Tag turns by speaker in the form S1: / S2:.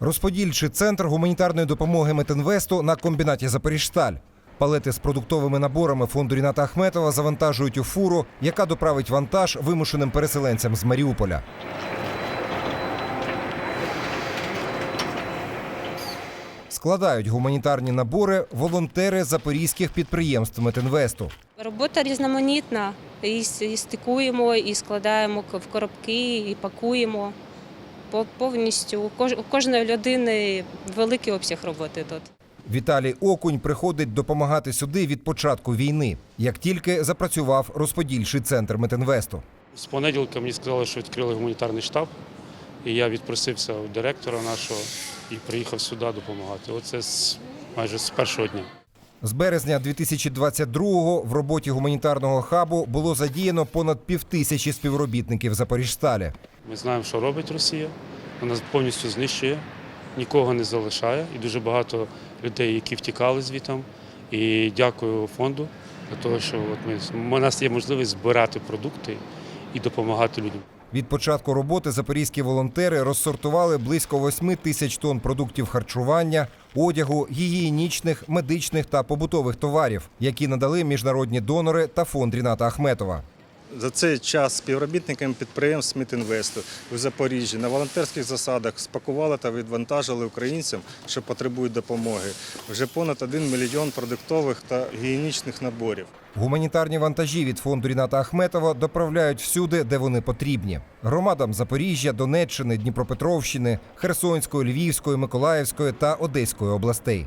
S1: Розподільчий центр гуманітарної допомоги Метинвесту на комбінаті Запоріжсталь. Палети з продуктовими наборами фонду Ріната Ахметова завантажують у фуру, яка доправить вантаж вимушеним переселенцям з Маріуполя. Складають гуманітарні набори волонтери запорізьких підприємств Метинвесту.
S2: Робота різноманітна. І, стикуємо, і складаємо в коробки, і пакуємо. По- Повністю у у кожної людини великий обсяг роботи тут.
S1: Віталій Окунь приходить допомагати сюди від початку війни, як тільки запрацював розподільчий центр Метинвесту.
S3: З понеділка мені сказали, що відкрили гуманітарний штаб, і я відпросився у директора нашого і приїхав сюди допомагати. Оце з, майже з першого дня.
S1: З березня 2022-го в роботі гуманітарного хабу було задіяно понад півтисячі співробітників Запоріжсталі.
S3: Ми знаємо, що робить Росія. Вона повністю знищує, нікого не залишає. І дуже багато людей, які втікали звітом. І дякую фонду за те, що от ми, у нас є можливість збирати продукти і допомагати людям.
S1: Від початку роботи запорізькі волонтери розсортували близько 8 тисяч тонн продуктів харчування, одягу, гігієнічних, медичних та побутових товарів, які надали міжнародні донори та фонд Ріната Ахметова.
S4: За цей час співробітниками підприємств Мітінвесту у Запоріжжі на волонтерських засадах спакували та відвантажили українцям, що потребують допомоги, вже понад 1 мільйон продуктових та гігієнічних наборів.
S1: Гуманітарні вантажі від фонду Ріната Ахметова доправляють всюди, де вони потрібні. Громадам Запоріжжя, Донеччини, Дніпропетровщини, Херсонської, Львівської, Миколаївської та Одеської областей.